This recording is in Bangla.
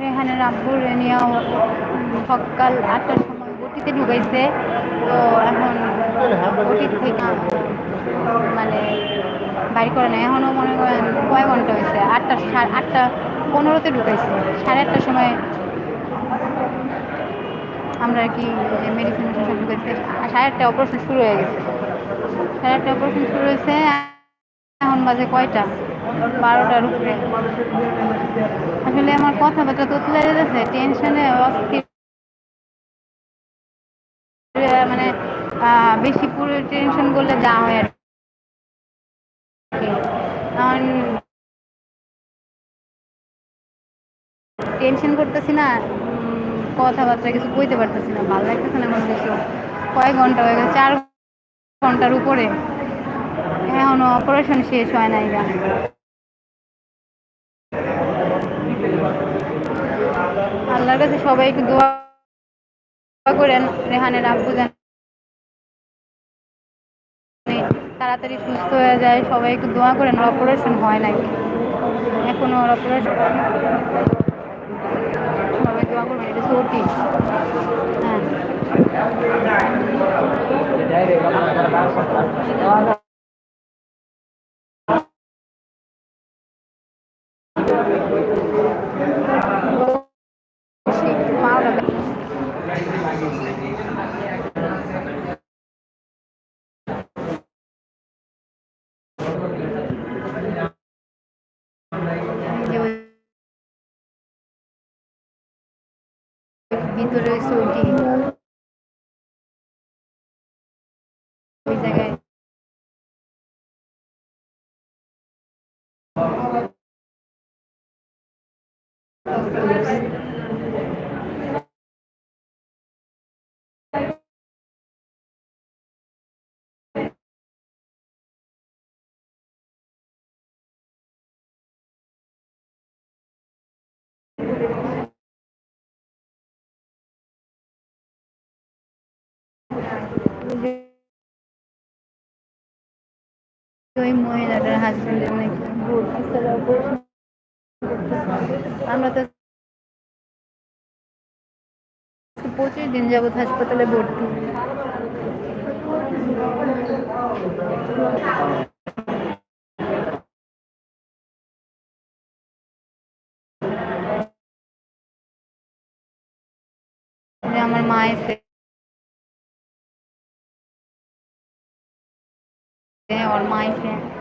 রেহানের আব্বুর নিয়েও সকাল আটটার সময় ঢুকাইছে। তো এখন থেকে মানে বাড়ি করে না এখনও মনে করেন ঘণ্টা হয়েছে? আটটা, সাড়ে আটটা পনেরোতে ঢুকাইছে। সাড়ে আটটার সময় আমরা কি মেডিসিন ঢুকেছে সাড়ে আটটা অপারেশন শুরু হয়ে গেছে। সাড়ে আটটা অপারেশন শুরু হয়েছে, এখন বাজে কয়টা? বারোটার উপরে। আসলে আমার তোতলে যেতেছে টেনশনে মানে বেশি পুরো টেনশন করলে যা হয় আর টেনশন করতেছি না কথাবার্তা কিছু কইতে পারতেছি না, ভালো লাগতেছে না কোনো কিছু কয়েক ঘণ্টা হয়ে গেছে, চার ঘণ্টার উপরে। এখনও অপারেশন শেষ হয় নাই গা। আল্লাহর কাছে সবাই একটু দোয়া করেন, রেহানের আব্বু যেন তাড়াতাড়ি সুস্থ হয়ে যায়, সবাই একটু দোয়া করেন অপারেশন হয় নাই। এখনও ওর অপারেশন সবাই দোয়া করবেন, এটা সর্দি ভিতরে হচ্ছে জায়গায় ওই যে ওই মহিলাটার হাজবেন্ডের নাকি। আমরা তো পঁচিশ দিন যাবত হাসপাতালে ভর্তি আমার মা এসে ওর মা এসে মিলে